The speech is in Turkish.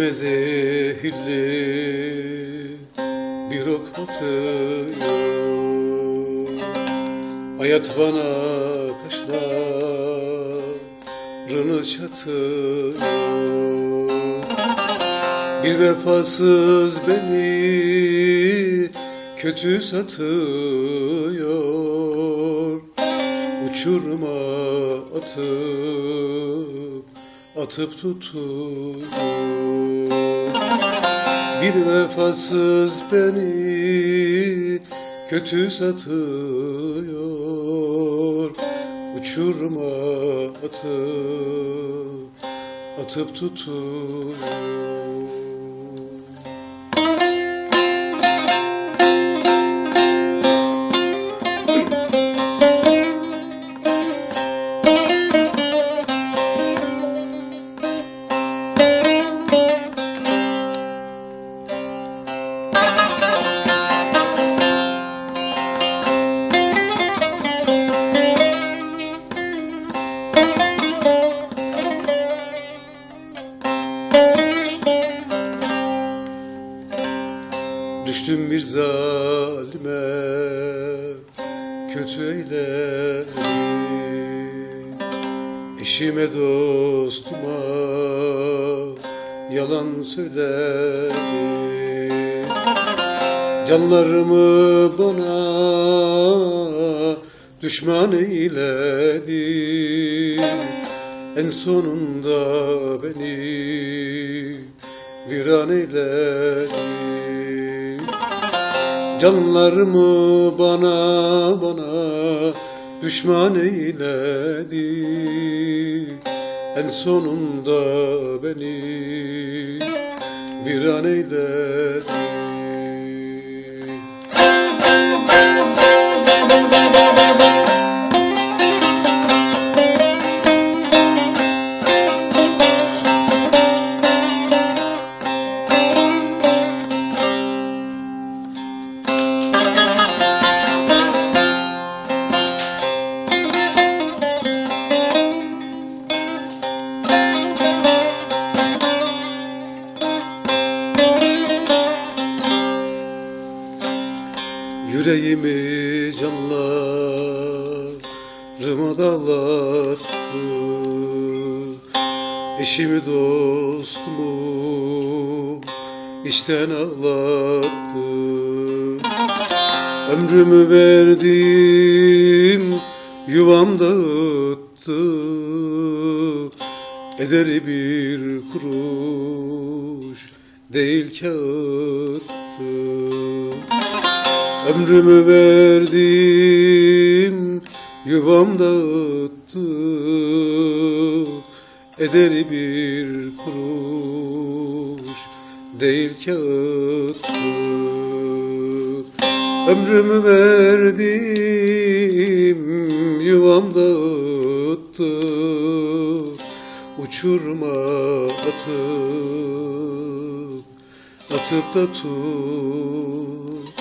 Yüreğime zehirli bir ok batıyor Hayat bana kaşlarını çatıyor. Bir vefasız beni kötü satıyor. Uçurma atıp atıp tutuyor Bir vefasız beni kötü satıyor. Uçurma atıp atıp tutuyor Düştüm bir zalime kötü eyledi Eşime dostuma yalan söyledi Canlarımı bana düşman eyledi En sonunda beni viran eyledi Canlarımı bana bana düşman eyledi. En sonunda beni bir an eyledi Yüreğimi canlarıma dağlattı. Eşimi dostumu işten ağlattı. Ömrümü verdim yuvam dağıttı. Ederi bir kuruş değil kağıttı Ömrümü verdim, yuvam dağıttı. Ederi bir kuruş değil kağıttı. Ömrümü verdim, yuvam dağıttı. Uçurma atıp, atıp da tut